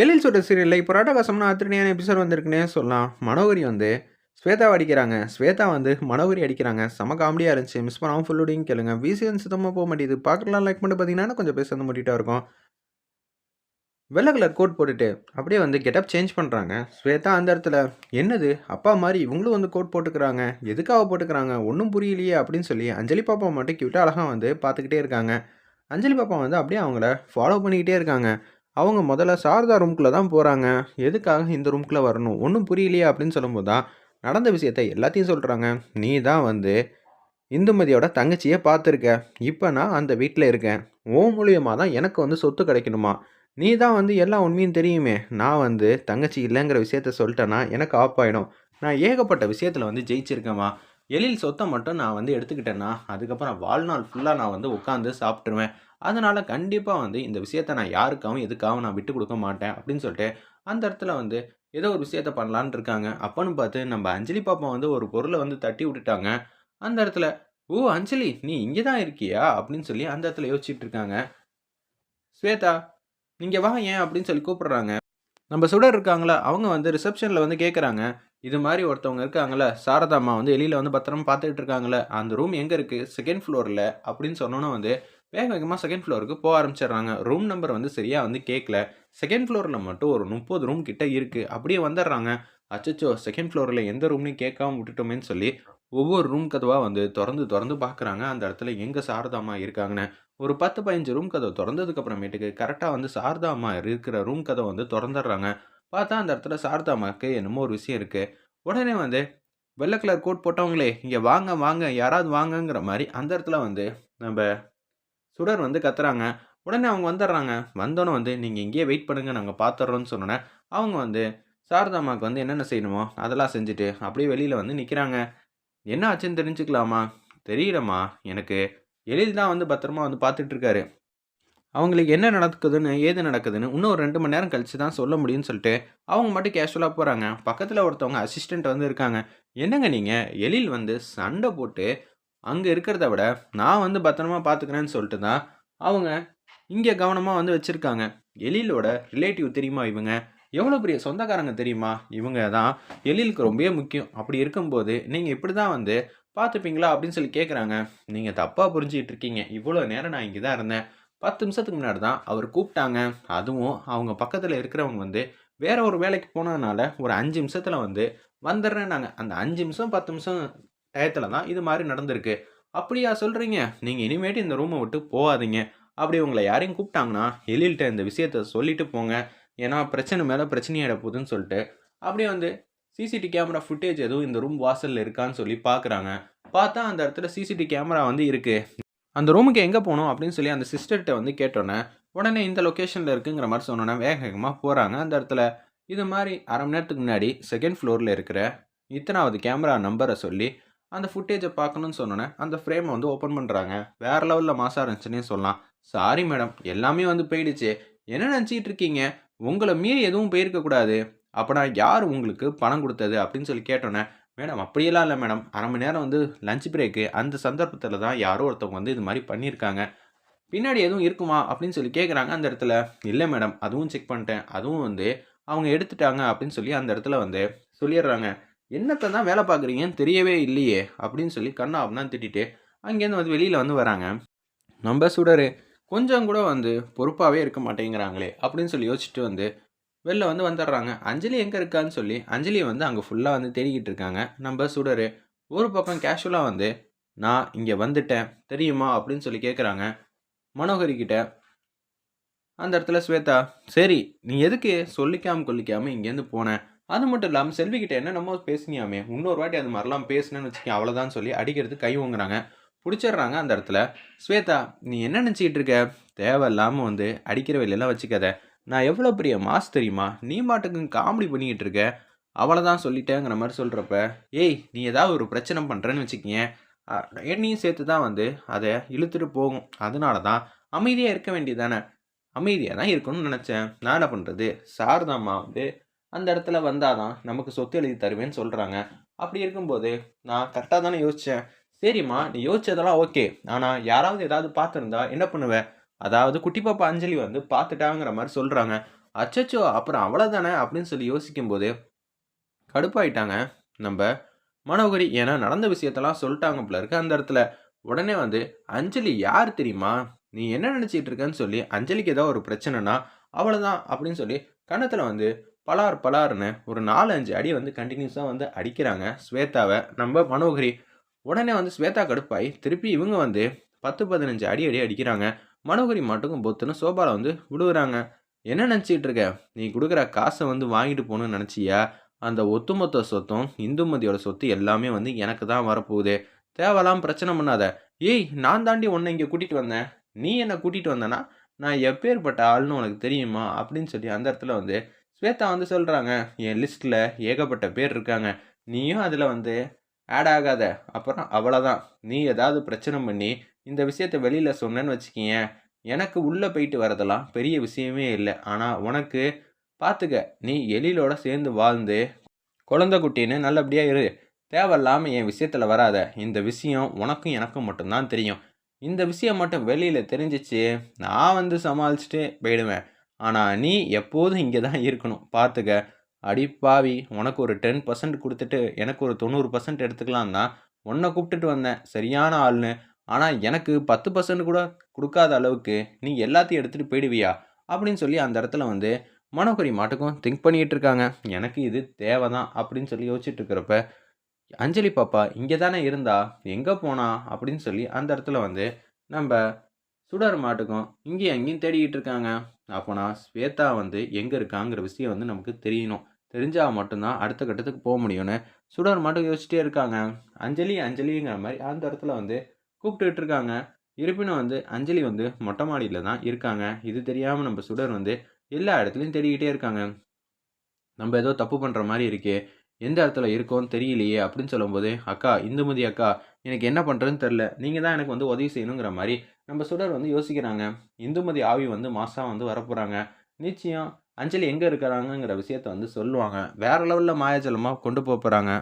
எழில் சொல்கிற சீரியலில் இப்போ ராட்டகாசம்னா அத்திரணியான எபிசோட் வந்திருக்குன்னே சொல்லலாம். மனோகரி வந்து ஸ்வேதாவை அடிக்கிறாங்க. ஸ்வேதா வந்து மனோகரி அடிக்கிறாங்க. செம காமெடியாக இருந்துச்சு. மிஸ் பண்ணாமல் ஃபுல்லோடையும் கேளுங்க. விசிஎன் சுத்தமாக போக மாட்டேது பார்க்கலாம். லைக் பண்ணி பார்த்தீங்கன்னா கொஞ்சம் பேச வந்து இருக்கும். வெள்ளை கலர் கோட் போட்டுட்டு அப்படியே வந்து கெட்டப் சேஞ்ச் பண்ணுறாங்க ஸ்வேதா அந்த இடத்துல என்னது? அப்பா மாதிரி இவங்களும் வந்து கோட் போட்டுக்கிறாங்க. எதுக்காக போட்டுக்கிறாங்க? ஒன்றும் புரியலையே அப்படின்னு சொல்லி அஞ்சலி பாப்பா மட்டும் கியூட்டாக அழகாக வந்து பார்த்துக்கிட்டே இருக்காங்க. அஞ்சலி பாப்பா வந்து அப்படியே அவங்கள ஃபாலோ பண்ணிக்கிட்டே இருக்காங்க. அவங்க முதல்ல சாரதா ரூம்குள்ளே தான் போகிறாங்க எதுக்காக இந்த ரூம்குள்ளே வரணும்? ஒன்றும் புரியலையே அப்படின்னு சொல்லும்போது தான் நடந்த விஷயத்த எல்லாத்தையும் சொல்கிறாங்க நீ தான் வந்து இந்துமதியோட தங்கச்சியை பார்த்துருக்க. இப்போ நான் அந்த வீட்டில் இருக்கேன். ஓ மூலியமாக தான் எனக்கு வந்து சொத்து கிடைக்கணுமா? நீ தான் வந்து எல்லா உண்மையும் தெரியுமே. நான் வந்து தங்கச்சி இல்லைங்கிற விஷயத்த சொல்லிட்டேன்னா எனக்கு ஆப் ஆகிடும் நான் ஏகப்பட்ட விஷயத்தில் வந்து ஜெயிச்சிருக்கேம்மா எழில் சொத்தை மட்டும் நான் வந்து எடுத்துக்கிட்டேன்னா அதுக்கப்புறம் வாழ்நாள் ஃபுல்லாக நான் வந்து உட்காந்து சாப்பிட்ருவேன் அதனால் கண்டிப்பாக வந்து இந்த விஷயத்த நான் யாருக்காகவும் எதுக்காகவும் நான் விட்டு கொடுக்க மாட்டேன் அப்படின்னு சொல்லிட்டு அந்த இடத்துல வந்து ஏதோ ஒரு விஷயத்த பண்ணலான்னு இருக்காங்க. அப்போன்னு பார்த்து நம்ம அஞ்சலி பாப்பா வந்து ஒரு பொருளை வந்து தட்டி விட்டுட்டாங்க. அந்த இடத்துல ஓ அஞ்சலி நீ இங்கே தான் இருக்கியா? அப்படின்னு சொல்லி அந்த இடத்துல யோசிச்சுட்டு இருக்காங்க. ஸ்வேதா நீங்கள் வா ஏன்? அப்படின்னு சொல்லி கூப்பிடுறாங்க. நம்ம சுடர் இருக்காங்களா? அவங்க வந்து ரிசப்ஷனில் வந்து கேட்குறாங்க இது மாதிரி ஒருத்தவங்க இருக்காங்களே சாரதாம்மா வந்து வெளியில் வந்து பத்திரமா பார்த்துட்டு இருக்காங்களே அந்த ரூம் எங்கே இருக்குது செகண்ட் ஃப்ளோரில் அப்படின்னு சொன்னோன்னே வந்து வேக வேகமாக செகண்ட் ஃப்ளோருக்கு போக ஆரம்பிச்சிடுறாங்க. ரூம் நம்பர் வந்து சரியாக வந்து கேட்கல செகண்ட் ஃப்ளோரில் மட்டும் ஒரு முப்பது ரூம் கிட்ட இருக்குது அப்படியே வந்துடுறாங்க. அச்சச்சோ செகண்ட் ஃப்ளோரில் எந்த ரூம்லையும் கேட்காம விட்டுட்டோமேன்னு சொல்லி ஒவ்வொரு ரூம் கதவாக வந்து திறந்து திறந்து பார்க்குறாங்க அந்த இடத்துல எங்கே சாரதாம்மா இருக்காங்கன்னு ஒரு பத்து பதினஞ்சு ரூம் கதவை திறந்ததுக்கு அப்புறமேட்டுக்கு கரெக்டாக வந்து சாரதாம்மா இருக்கிற ரூம் கதவை வந்து திறந்துடுறாங்க. பார்த்தா அந்த இடத்துல சாரதா அம்மாவுக்கு என்னமோ ஒரு விஷயம் இருக்குது உடனே வந்து வெள்ளை கலர் கோட் போட்டவங்களே இங்கே வாங்க வாங்க யாராவது வாங்கங்கிற மாதிரி அந்த இடத்துல வந்து நம்ம சுடர் வந்து கத்துறாங்க. உடனே அவங்க வந்துடுறாங்க. வந்தோன்னே வந்து நீங்கள் இங்கேயே வெயிட் பண்ணுங்க நாங்கள் பார்த்துட்றோன்னு சொன்னோன்னே அவங்க வந்து சாரதாம்மாவுக்கு வந்து என்னென்ன செய்யணுமோ அதெல்லாம் செஞ்சுட்டு அப்படியே வெளியில் வந்து நிற்கிறாங்க என்ன ஆச்சுன்னு தெரிஞ்சுக்கலாமா? தெரியலம்மா எனக்கு எழில் தான் வந்து பத்திரமா வந்து பார்த்துட்ருக்காரு. அவங்களுக்கு என்ன நடக்குதுன்னு ஏது நடக்குதுன்னு இன்னும் ஒரு ரெண்டு மணி நேரம் கழித்து தான் சொல்ல முடியும்னு சொல்லிட்டு அவங்க மட்டும் கேஷுவலாக போகிறாங்க பக்கத்தில் ஒருத்தவங்க அசிஸ்டண்ட் வந்து இருக்காங்க. என்னங்க நீங்கள் எழில் வந்து சண்டை போட்டு அங்கே இருக்கிறத விட நான் வந்து பத்திரமா பார்த்துக்கிறேன்னு சொல்லிட்டு தான் அவங்க இங்கே கவனமாக வந்து வச்சுருக்காங்க. எழிலோட ரிலேட்டிவ் தெரியுமா இவங்க? எவ்வளோ பெரிய சொந்தக்காரங்க தெரியுமா? இவங்க தான் எழிலுக்கு ரொம்பவே முக்கியம். அப்படி இருக்கும்போது நீங்கள் இப்படி தான் வந்து பார்த்துப்பீங்களா அப்படின்னு சொல்லி கேட்குறாங்க நீங்கள் தப்பாக புரிஞ்சிக்கிட்டு இருக்கீங்க. இவ்வளோ நேரம் நான் இங்கே தான் இருந்தேன். பத்து நிமிஷத்துக்கு முன்னாடி தான் அவர் கூப்பிட்டாங்க. அதுவும் அவங்க பக்கத்தில் இருக்கிறவங்க வந்து வேற ஒரு வேலைக்கு போனதுனால ஒரு அஞ்சு நிமிஷத்தில் வந்து வந்துடுறேன் நாங்கள் அந்த அஞ்சு நிமிஷம் பத்து நிமிஷம் டயத்தில் தான் இது மாதிரி நடந்திருக்கு. அப்படியா சொல்கிறீங்க நீங்கள் இனிமேட்டு இந்த ரூமை விட்டு போகாதீங்க. அப்படி உங்களை யாரையும் கூப்பிட்டாங்கன்னா எழில்கிட்ட இந்த விஷயத்த சொல்லிட்டு போங்க. ஏன்னா பிரச்சனை மேலே பிரச்சனையாயிட போகுதுன்னு சொல்லிட்டு அப்படியே வந்து சிசிடி கேமரா ஃபுட்டேஜ் எதுவும் இந்த ரூம் வாசலில் இருக்கான்னு சொல்லி பார்க்குறாங்க பார்த்தா அந்த இடத்துல சிசிடி கேமரா வந்து இருக்குது அந்த ரூமுக்கு எங்கே போகணும் அப்படின்னு சொல்லி அந்த சிஸ்டர்கிட்ட வந்து கேட்டோன்னே உடனே இந்த லொக்கேஷனில் இருக்குங்கிற மாதிரி சொன்னோன்னே வேக வேகமாக போகிறாங்க அந்த இடத்துல இது மாதிரி அரை மணி நேரத்துக்கு முன்னாடி செகண்ட் ஃப்ளோரில் இருக்கிற இத்தனாவது கேமரா நம்பரை சொல்லி அந்த ஃபுட்டேஜை பார்க்கணும்னு சொன்னோன்னே அந்த ஃப்ரேமை வந்து ஓப்பன் பண்ணுறாங்க வேறு லெவலில் மாசாக இருந்துச்சுன்னே சொல்லலாம். சாரி மேடம் எல்லாமே வந்து போயிடுச்சு. என்ன நினச்சிட்டு இருக்கீங்க? உங்களை மீறி எதுவும் போயிருக்கக்கூடாது அப்போனா யார் உங்களுக்கு பணம் கொடுத்தது அப்படின்னு சொல்லி கேட்டோன்னே மேடம் அப்படியெல்லாம் இல்லை மேடம். அரை மணி நேரம் வந்து லஞ்ச் பிரேக்கு அந்த சந்தர்ப்பத்தில் தான் யாரோ ஒருத்தவங்க வந்து இது மாதிரி பண்ணியிருக்காங்க. பின்னாடி எதுவும் இருக்குமா? அப்படின்னு சொல்லி கேட்குறாங்க அந்த இடத்துல. இல்லை மேடம் அதுவும் செக் பண்ணிட்டேன். அதுவும் வந்து அவங்க எடுத்துட்டாங்க. அப்படின்னு சொல்லி அந்த இடத்துல வந்து சொல்லிடுறாங்க. என்னத்தை தான் வேலை பார்க்குறீங்கன்னு தெரியவே இல்லையே. அப்படின்னு சொல்லி கண்ணா தான் திட்டிட்டு அங்கேருந்து வந்து வெளியில் வந்து வராங்க. நம்ம சுடரு கொஞ்சம் கூட வந்து பொறுப்பாகவே இருக்க மாட்டேங்கிறாங்களே. அப்படின்னு சொல்லி யோசிச்சுட்டு வந்து வெளில வந்து வந்துடுறாங்க. அஞ்சலி எங்கே இருக்கான்னு சொல்லி அஞ்சலியை வந்து அங்கே ஃபுல்லாக வந்து தேடிக்கிட்டு இருக்காங்க. நம்ம சுடரு ஒரு பக்கம் கேஷுவலாக வந்து நான் இங்கே வந்துட்டேன் தெரியுமா? அப்படின்னு சொல்லி கேட்குறாங்க மனோகரிக்கிட்ட அந்த இடத்துல ஸ்வேதா சரி நீ எதுக்கு சொல்லிக்காமல் கொல்லிக்காமல் இங்கேருந்து போனேன் அது மட்டும் இல்லாமல் செல்வி கிட்ட என்னென்னமோ பேசினியாமே இன்னொரு வாட்டி அது மாதிரிலாம் பேசினேன்னு வச்சுக்கேன் அவ்வளோதான் சொல்லி அடிக்கிறது கை ஓங்குறாங்க. பிடிச்சிடுறாங்க அந்த இடத்துல. ஸ்வேதா நீ என்ன நினச்சிக்கிட்டு இருக்க? தேவையில்லாமல் வந்து அடிக்கிற வெளியெல்லாம் வச்சுக்காத. நான் எவ்வளோ பெரிய மாஸ் தெரியுமா? நீ மாட்டுக்கு காமெடி பண்ணிக்கிட்டு இருக்க. அவ்வளோதான் தான் சொல்லிட்டேங்கிற மாதிரி சொல்கிறப்ப ஏய் நீ ஏதாவது ஒரு பிரச்சனை பண்ணுறேன்னு வச்சுக்கிங்க. என்னையும் சேர்த்து தான் வந்து அதை இழுத்துட்டு போகும். அதனால தான் அமைதியாக இருக்க வேண்டியது தானே அமைதியாக தான் இருக்கணும்னு நினச்சேன். நான் என்ன பண்ணுறது சாரதாம்மா வந்து அந்த இடத்துல வந்தால் தான் நமக்கு சொத்து எழுதி தருவேன்னு சொல்கிறாங்க அப்படி இருக்கும்போது நான் கரெக்டாக தானே யோசித்தேன் சரிம்மா நீ யோசிச்சதெல்லாம் ஓகே. ஆனால் யாராவது ஏதாவது பார்த்துருந்தா என்ன பண்ணுவேன் அதாவது குட்டி பாப்பா அஞ்சலி வந்து பார்த்துட்டாங்கிற மாதிரி சொல்கிறாங்க அச்சச்சோ! அப்புறம் அவ்வளோதானே அப்படின்னு சொல்லி யோசிக்கும்போது, கடுப்பாயிட்டாங்க நம்ம மனோகரி. ஏன்னா நடந்த விஷயத்தெல்லாம் சொல்லிட்டாங்க போல இருக்கு அந்த இடத்துல. உடனே வந்து, "அஞ்சலி யார் தெரியுமா? நீ என்ன நினச்சிட்டு இருக்கன்னு" சொல்லி அஞ்சலிக்கு ஏதோ ஒரு பிரச்சனைன்னா, அவ்வளோதான் அப்படின்னு சொல்லி கணத்தில் வந்து பலார் பலார்னு ஒரு 4, 5 அடி வந்து கண்டினியூஸாக வந்து அடிக்கிறாங்க ஸ்வேதாவை நம்ப மனோகரி. உடனே வந்து ஸ்வேதா கடுப்பாயி, திருப்பி இவங்க வந்து 10, 15 அடி அடி அடிக்கிறாங்க. மனோகரி மாட்டுக்கும் பொத்துன்னு சோபாவில் வந்து விழுகுறாங்க. "என்ன நினச்சிக்கிட்டு இருக்க? நீ கொடுக்குற காசை வந்து வாங்கிட்டு போகணும்னு நினச்சியா அந்த ஒத்துமொத்த சொத்தும் இந்துமதியோட சொத்து எல்லாமே வந்து எனக்கு தான் வரப்போகுது. தேவலாம் பிரச்சனை பண்ணாத." "ஏய் நான் தாண்டி உன்னை இங்கே கூட்டிகிட்டு வந்தேன். நீ என்னை கூட்டிகிட்டு வந்தேன்னா நான் எப்பேர்ப்பட்ட ஆள்னு உனக்கு தெரியுமா?" அப்படின்னு சொல்லி அந்த இடத்துல வந்து ஸ்வேதா வந்து சொல்கிறாங்க "என் லிஸ்ட்டில் ஏகப்பட்ட பேர் இருக்காங்க. நீயும் அதில் வந்து ஆட் ஆகாத. அப்புறம் அவ்வளோதான். நீ ஏதாவது பிரச்சனை பண்ணி இந்த விஷயத்த வெளியில் சொன்னேன்னு வச்சுக்கிங்க எனக்கு உள்ளே போயிட்டு வரதெல்லாம் பெரிய விஷயமே இல்லை ஆனால் உனக்கு பார்த்துக்க. நீ எழிலோட சேர்ந்து வாழ்ந்து, குழந்தை குட்டின்னு நல்லபடியாக இரு. தேவையில்லாமல் என் விஷயத்தில் வராத. இந்த விஷயம் உனக்கும் எனக்கும் மட்டும்தான் தெரியும். இந்த விஷயம் மட்டும் வெளியில் தெரிஞ்சிச்சு நான் வந்து சமாளிச்சுட்டு போயிடுவேன். ஆனால் நீ எப்போதும் இங்கே தான் இருக்கணும். பார்த்துக்க." "அடி பாவி! உனக்கு ஒரு டென் பர்சன்ட் கொடுத்துட்டு எனக்கு ஒரு 90% எடுத்துக்கலாம் தான் உன்னை கூப்பிட்டுட்டு வந்தேன். சரியான ஆள்னு. ஆனால் எனக்கு 10% கூட கொடுக்காத அளவுக்கு நீ எல்லாத்தையும் எடுத்துகிட்டு போயிடுவியா?" அப்படின்னு சொல்லி அந்த இடத்துல வந்து மனோகரி மாட்டுக்கும் திங்க் பண்ணிகிட்டு இருக்காங்க. "எனக்கு இது தேவை தான்." அப்படின்னு சொல்லி யோசிச்சுட்டு இருக்கிறப்ப, அஞ்சலி பாப்பா இங்கே தானே இருந்தா. எங்கே போனா? அப்படின்னு சொல்லி அந்த இடத்துல வந்து நம்ம சுடர் மாட்டுக்கும் இங்கேயும் அங்கேயும் தேடிக்கிட்டு இருக்காங்க. அப்போனா ஸ்வேதா வந்து எங்கே இருக்காங்கிற விஷயம் வந்து நமக்கு தெரியணும். தெரிஞ்சால் மட்டும்தான் அடுத்த கட்டத்துக்கு போக முடியும்னு சுடர் மட்டும் யோசிச்சிட்டே இருக்காங்க. அஞ்சலி அஞ்சலிங்கிற மாதிரி அந்த இடத்துல வந்து கூப்பிட்டுக்கிட்டு இருக்காங்க. இருப்பினும் வந்து அஞ்சலி வந்து மொட்டை மாடியில் தான் இருக்காங்க. இது தெரியாமல் நம்ம சுடர் வந்து எல்லா இடத்துலையும் தேடிக்கிட்டே இருக்காங்க. நம்ம ஏதோ தப்பு பண்ணுற மாதிரி இருக்கே. எந்த இடத்துல இருக்கோம்னு தெரியலையே." அப்படின்னு சொல்லும்போது, "அக்கா இந்துமதி அக்கா, எனக்கு என்ன பண்ணுறதுன்னு தெரில நீங்கள் தான் எனக்கு வந்து உதவி செய்யணுங்கிற" மாதிரி நம்ம சுடர் வந்து யோசிக்கிறாங்க. இந்துமதி ஆவி வந்து மாதம் வந்து வரப்போகிறாங்க நிச்சயம் அஞ்சலி எங்கே இருக்கிறாங்கங்கிற விஷயத்த வந்து சொல்லுவாங்க. வேற லெவலில் மாயாஜாலமா கொண்டு போகிறாங்க